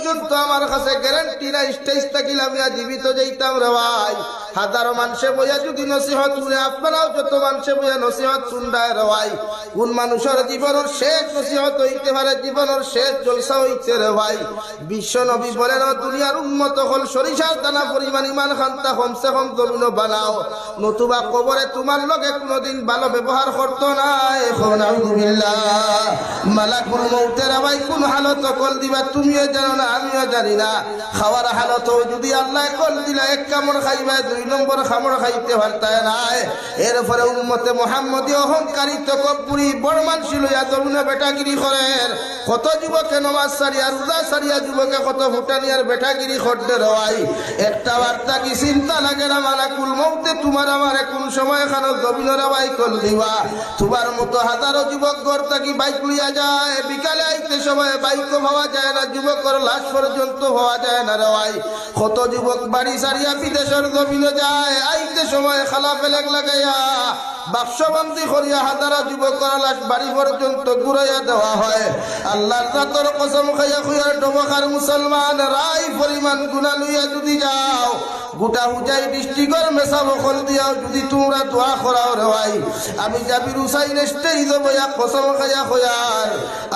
পর্যন্ত আমার কাছে গ্যারান্টি না স্টেজ থাকিলে আমি জীবিত যাইতাম রে ভাই। হাজারো মানুষে বইয়া যদি নসিহত শুনে, আপনারাও যত মানুষে বইয়া নসিহত শুনবায় রে ভাই কোন মানুষের জীবনের শেষ নসিহত হইতে পারে, জীবনের শেষ জলসা হইতে রে ভাই। বিশ্ব নবী বলেন দুনিয়ার উন্মত হল সরিষার দানা পরিমাণ ইমান খান্তা কমসে কম জমিন বানাও। নতুবা কবরে তোমার লগে কোনোদিন ভালো ব্যবহার করতো না, এখন আলহামদুলিল্লাহ। মালাকুল মৌতের ভাই কোন হালত কল দিবা, তুমিও জানো না, আমিও জানি না। খাওয়ার হালত যদি আল্লাহ কল দিলা, এক কামড় খাইবা দুই নম্বর খামড় খাইতে পারতায় নাই। এরপরে উম্মতে মোহাম্মদী অহংকারী তকপুরি বড় মানসি লইয়া তরুণ বেটাগিরি করেন। কত যুবকে নমাজ সারিয়া, রোজা সারিয়া যুবকে কত ভুটানিয়ার বেটাগিরি করতে রওয়াই একটা বার্তা কি চিন্তা লাগে না মালাকুল মৌতে তোমার আমার কোন সময় খানো জমিনের বাই কল দিবা। তোমার মতো হাজারো যুবক ঘর থাকি বাইক লইয়া যায়। বিকালে আইতে সময় বাইকও হওয়া যায় না, যুবকর লাশ পর্যন্ত হওয়া যায় না রওয়াই কত যুবক বাড়ি সারিয়া বিদেশের জমিনে যায়, আইতে সময় খালা ফেলেক লাগাইয়া বাক্সবন্দি করিয়া হাজারা যুবকর লাশ বাড়ি পর্যন্ত ঘুরাইয়া দেওয়া হয়। আল্লাহর রাতর কসম খাইয়া খুইয়ার ডবখার মুসলমান রাই পরিমাণ গুণা লইয়া যদি যাও, গোটা হুজাই ডিস্ট্রিক্টর মেসা বকল দিয়াও যদি তোমরা দোয়া করাও রে ভাই। আমি জাবির হুসাইন স্টেজ বইয়া কসম খাইয়া খয়ার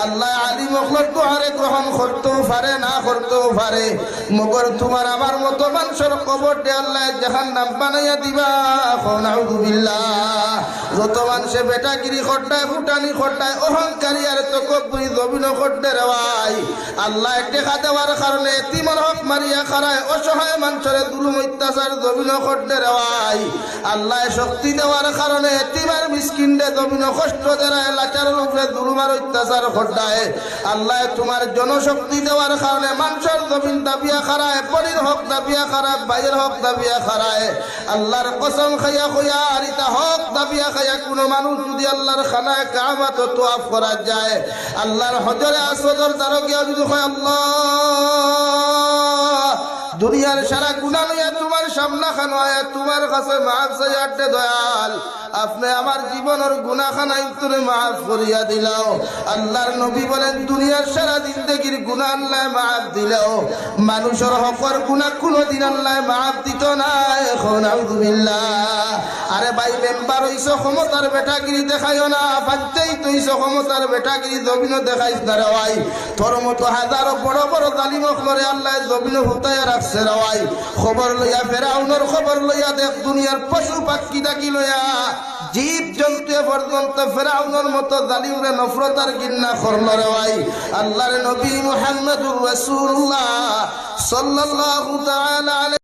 আল্লাহ আলী মখলর দোয়ারে গ্রহণ করতেও পারে, না করতেও পারে। মগর তোমার আমার মতো মানুষের কবর দে আল্লাহ জাহান নাম বানাইয়া দিবা। নাউদুবিল্লাহ যত মানুষে বেটাগিরি খট্টায় ফুটানি খট্টায় অহংকারী আর তো কপুরি জমিন খট্টে রে ভাই আল্লাহ টেকা দেওয়ার কারণে তিমর হক মারিয়া খারায়, অসহায় মানুষের দুলুম অত্যাচার জমিন খট্টে রে ভাই আল্লাহ শক্তি দেওয়ার কারণে তিমার মিসকিন্ডে জমিন কষ্ট দেয় লাচারের উপরে দুলুমার অত্যাচার খট্টায় আল্লাহ তোমার জনশক্তি দেওয়ার কারণে মানুষের জমিন দাবিয়া খারায় পরির হক দাবিয়া খারায়, বাইরের হক দাবিয়া খারায়। আল্লাহর কসম খাইয়া খুয়া আর ইতা হক দাবিয়া খাইয়া কোনো মানুষ যদি আল্লাহর খানায় কামাত তোয়াফ করা যায়, আল্লাহর হজরে আসর তারকিয়া যদি হয় আল্লাহ, দুনিয়ার সারা গুণা লইয়া তোমার সামনা খানো তোমার কাছে মাফ চাইয়াটে দয়াল। আপনি আমার জীবনের গুণাখানাই তুমি মাফ করিয়া দিলাও। আল্লাহর নবী বলেন, দুনিয়ার সারা জিন্দগির গুণা আল্লাহ মাফ দিলাও, মানুষের হকর গুণা কোনো দিন আল্লাহ মাফ দিত না। এখন আরে ভাই, মেম্বার হইছ, ক্ষমতার বেটাগিরি দেখাইও না। পাঁচটাই তৈছ ক্ষমতার বেটাগিরি জমিন দেখাইছ না রে ভাই। তোর মতো হাজারো বড় বড় তালিম করে আল্লাহ জমিন হুতায় রাখছে রে ভাই। খবর লইয়া, ফেরাউনের খবর লইয়া দেখ, দুনিয়ার পশু পাখি ডাকি লইয়া। জীব জন্তু পর্যন্ত ফেরাউনের মতো জালিমরে নফরত গিন্না করল রে ভাই আল্লাহর নবী মুহাম্মদুর রাসূলুল্লাহ সাল্লাল্লাহু তাআলা